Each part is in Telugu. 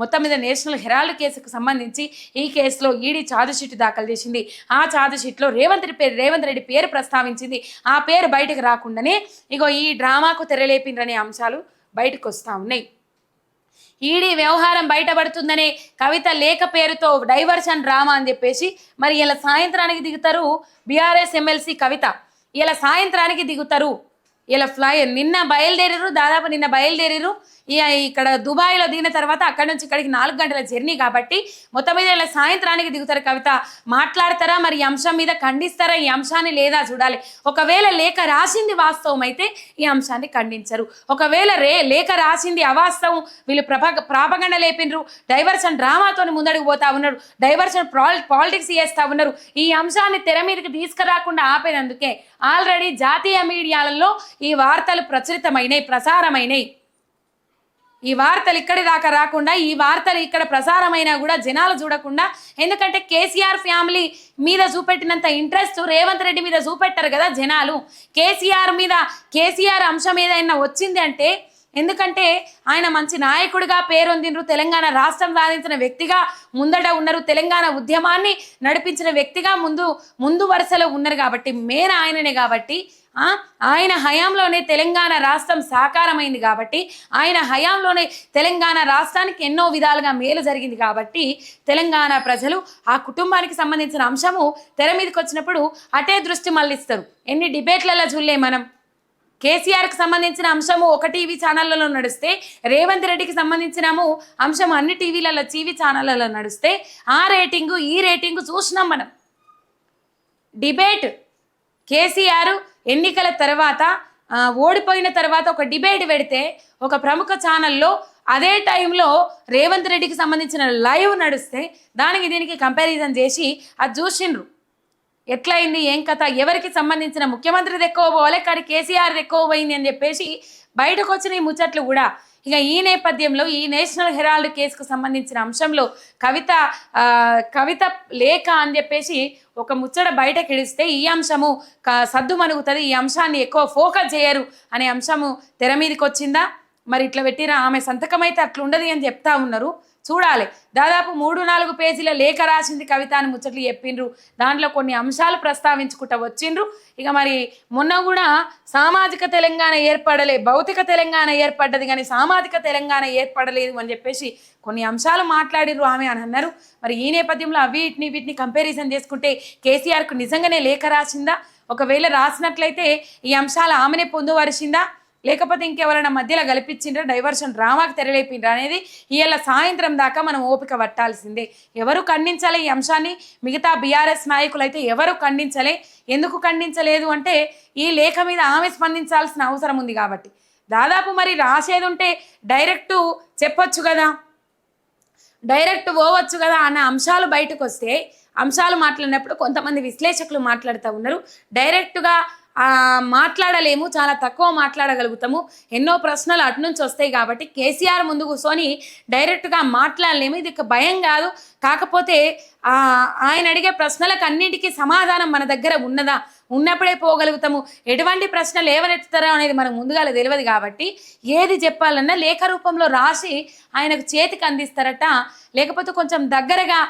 మొత్తం మీద నేషనల్ హెరాల్డ్ కేసుకు సంబంధించి ఈ కేసులో ఈడీ ఛార్జ్షీట్ దాఖలు చేసింది. ఆ ఛార్జ్షీట్లో రేవంత్ రెడ్డి పేరు రేవంత్ రెడ్డి పేరు ప్రస్తావించింది. ఆ పేరు బయటకు రాకుండానే ఇగో ఈ డ్రామాకు తెరలేపిండ్రనే అంశాలు బయటకు వస్తూ ఉన్నాయి. ఈడీ వ్యవహారం బయటపడుతుందనే కవిత లేఖ పేరుతో డైవర్షన్ డ్రామా అని చెప్పేసి మరి ఇలా సాయంత్రానికి దిగుతారు బీఆర్ఎస్ ఎమ్మెల్సీ కవిత. ఇలా సాయంత్రానికి దిగుతారు ఇలా ఫ్లై నిన్న బయలుదేరారు దాదాపు నిన్న బయలుదేరారు ఇక ఇక్కడ దుబాయ్లో దిగిన తర్వాత అక్కడ నుంచి ఇక్కడికి నాలుగు గంటల జర్నీ కాబట్టి మొత్తం మీద ఇలా సాయంత్రానికి దిగుతారు. కవిత మాట్లాడతారా? మరి ఈ అంశం మీద ఖండిస్తారా? ఈ అంశాన్ని లేదా చూడాలి. ఒకవేళ లేఖ రాసింది వాస్తవం అయితే ఈ అంశాన్ని ఖండించరు. ఒకవేళ రే లేఖ రాసింది అవాస్తవం వీళ్ళు ప్రభా ప్రాపగండ లేపినరు డైవర్షన్ డ్రామాతో ముందడుగు పోతా ఉన్నారు డైవర్షన్ పాలిటిక్స్ చేస్తూ ఉన్నారు. ఈ అంశాన్ని తెర మీదకి తీసుకురాకుండా ఆపేనందుకే ఆల్రెడీ జాతీయ మీడియాలలో ఈ వార్తలు ప్రచురితమైనవి ప్రసారమైనవి ఈ వార్తలు ఇక్కడి దాకా రాకుండా ఈ వార్తలు ఇక్కడ ప్రసారమైనా కూడా జనాలు చూడకుండా ఎందుకంటే కేసీఆర్ ఫ్యామిలీ మీద చూపెట్టినంత ఇంట్రెస్ట్ రేవంత్ రెడ్డి మీద చూపెట్టారు కదా జనాలు. కేసీఆర్ మీద కేసీఆర్ అంశం ఏదైనా వచ్చింది అంటే ఎందుకంటే ఆయన మంచి నాయకుడిగా పేరొందినరు తెలంగాణ రాష్ట్రం సాధించిన వ్యక్తిగా ముందట ఉన్నారు తెలంగాణ ఉద్యమాన్ని నడిపించిన వ్యక్తిగా ముందు ముందు వరుసలో ఉన్నారు కాబట్టి మేన ఆయననే కాబట్టి ఆయన హయాంలోనే తెలంగాణ రాష్ట్రం సాకారమైంది కాబట్టి ఆయన హయాంలోనే తెలంగాణ రాష్ట్రానికి ఎన్నో విధాలుగా మేలు జరిగింది కాబట్టి తెలంగాణ ప్రజలు ఆ కుటుంబానికి సంబంధించిన అంశము తెర మీదకి వచ్చినప్పుడు అటే దృష్టి మళ్ళిస్తారు. ఎన్ని డిబేట్లలో చూడలే మనం? కేసీఆర్కి సంబంధించిన అంశము ఒక టీవీ ఛానళ్ళలో నడిస్తే రేవంత్ రెడ్డికి సంబంధించినము అంశం అన్ని టీవీలలో టీవీ ఛానళ్ళలో నడిస్తే ఆ రేటింగు ఈ రేటింగు చూసినాం మనం. డిబేట్ కేసీఆర్ ఎన్నికల తర్వాత ఓడిపోయిన తర్వాత ఒక డిబేట్ పెడితే ఒక ప్రముఖ ఛానల్లో అదే టైంలో రేవంత్ రెడ్డికి సంబంధించిన లైవ్ నడిస్తే దానికి దీనికి కంపారిజన్ చేసి అది చూసిండ్రు. ఎట్లయింది ఏం కథ ఎవరికి సంబంధించిన ముఖ్యమంత్రిది ఎక్కువ పోవాలి కానీ కేసీఆర్ ఎక్కువ పోయింది అని చెప్పేసి బయటకు వచ్చిన ఈ ముచ్చట్లు కూడా ఇక ఈ నేపథ్యంలో ఈ నేషనల్ హెరాల్డ్ కేసుకు సంబంధించిన అంశంలో కవిత కవిత లేఖ అని చెప్పేసి ఒక ముచ్చట బయటకి ఇడిస్తే ఈ అంశము క- సద్దు మనుగుతుంది ఈ అంశాన్ని ఎక్కువ ఫోకస్ చేయరు అనే అంశము తెర మీదకి వచ్చిందా? మరి ఇట్లా పెట్టిన ఆమె సంతకం అయితే అట్లుండదు అని చెప్తా ఉన్నారు. చూడాలి. దాదాపు మూడు నాలుగు పేజీల లేఖ రాసింది కవిత అని ముచ్చట్లు చెప్పిండ్రు. దాంట్లో కొన్ని అంశాలు ప్రస్తావించుకుంటా వచ్చిండ్రు. ఇక మరి మొన్న కూడా సామాజిక తెలంగాణ ఏర్పడలే భౌతిక తెలంగాణ ఏర్పడ్డది కానీ సామాజిక తెలంగాణ ఏర్పడలేదు అని చెప్పేసి కొన్ని అంశాలు మాట్లాడిర్రు ఆమె అని అన్నారు. మరి ఈ నేపథ్యంలో అవి వీటిని వీటిని కంపారిజన్ చేసుకుంటే కేసీఆర్కు నిజంగానే లేఖ రాసిందా? ఒకవేళ రాసినట్లయితే ఈ అంశాలు ఆమెనే పొందువరిచిందా లేకపోతే ఇంకెవరైనా మధ్యలో గలిపించిండ్రా డైవర్షన్ డ్రామాకి తెరలేపిండ్రా అనేది ఇవాళ సాయంత్రం దాకా మనం ఓపిక పట్టాల్సిందే. ఎవరు ఖండించాలి ఈ అంశాన్ని? మిగతా బీఆర్ఎస్ నాయకులు అయితే ఎవరు ఖండించలే? ఎందుకు ఖండించలేదు అంటే ఈ లేఖ మీద ఆమె స్పందించాల్సిన అవసరం ఉంది కాబట్టి. దాదాపు మరి రాసేది ఉంటే డైరెక్ట్ చెప్పొచ్చు కదా? డైరెక్ట్ పోవచ్చు కదా అన్న అంశాలు బయటకు వస్తే అంశాలు మాట్లాడినప్పుడు కొంతమంది విశ్లేషకులు మాట్లాడుతూ ఉన్నారు. డైరెక్ట్గా మాట్లాడలేము చాలా తక్కువ మాట్లాడగలుగుతాము. ఎన్నో ప్రశ్నలు అటు నుంచి వస్తాయి కాబట్టి కేసీఆర్ ముందు కూర్చొని డైరెక్ట్గా మాట్లాడలేము. ఇది భయం కాదు. కాకపోతే ఆయన అడిగే ప్రశ్నలకు అన్నిటికీ సమాధానం మన దగ్గర ఉన్నదా? ఉన్నప్పుడే పోగలుగుతాము. ఎటువంటి ప్రశ్నలు ఏవనెత్తుతారో అనేది మనకు ముందుగా తెలియదు కాబట్టి ఏది చెప్పాలన్నా లేఖ రూపంలో రాసి ఆయనకు చేతికి అందిస్తారట. లేకపోతే కొంచెం దగ్గరగా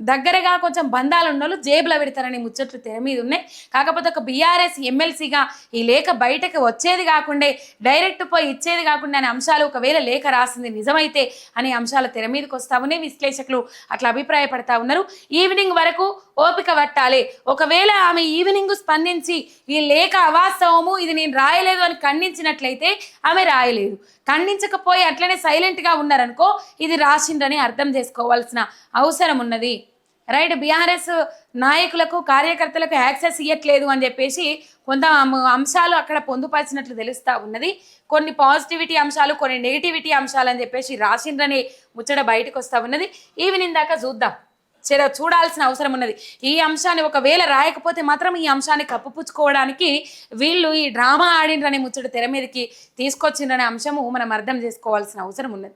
దగ్గరగా కొంచెం బంధాలు ఉన్న వాళ్ళు జేబులో పెడతారని ముచ్చట్లు తెర మీద ఉన్నాయి. కాకపోతే ఒక బీఆర్ఎస్ ఎమ్మెల్సీగా ఈ లేఖ బయటకు వచ్చేది కాకుండా డైరెక్ట్ పోయి ఇచ్చేది కాకుండా అనే అంశాలు ఒకవేళ లేఖ రాసింది నిజమైతే అనే అంశాలు తెర మీదకి వస్తా విశ్లేషకులు అట్లా అభిప్రాయపడతా ఉన్నారు. ఈవినింగ్ వరకు ఓపిక పట్టాలి. ఒకవేళ ఆమె ఈవినింగ్ స్పందించి ఈ లేఖ అవాస్తవము ఇది నేను రాయలేదు అని ఖండించినట్లయితే ఆమె రాయలేదు. ఖండించకపోయి అట్లనే సైలెంట్గా ఉన్నారనుకో ఇది రాసిండ్రని అర్థం చేసుకోవాల్సిన అవసరం ఉన్నది. రైట్ బీఆర్ఎస్ నాయకులకు కార్యకర్తలకు యాక్సెస్ ఇవ్వట్లేదు అని చెప్పేసి కొంత అంశాలు అక్కడ పొందుపరిచినట్లు తెలుస్తా ఉన్నది. కొన్ని పాజిటివిటీ అంశాలు కొన్ని నెగిటివిటీ అంశాలు అని చెప్పేసి రాసిండ్రని ముచ్చట బయటకు వస్తూ ఉన్నది. ఈవినింగ్ దాకా చూద్దాం. చెర చూడాల్సిన అవసరం ఉన్నది. ఈ అంశాన్ని ఒకవేళ రాయకపోతే మాత్రం ఈ అంశాన్ని కప్పుపుచ్చుకోవడానికి వీళ్ళు ఈ డ్రామా ఆడిండ్రనే ముచ్చట తెర మీదకి తీసుకొచ్చిండ్రనే అంశము మనం అర్థం చేసుకోవాల్సిన అవసరం ఉన్నది.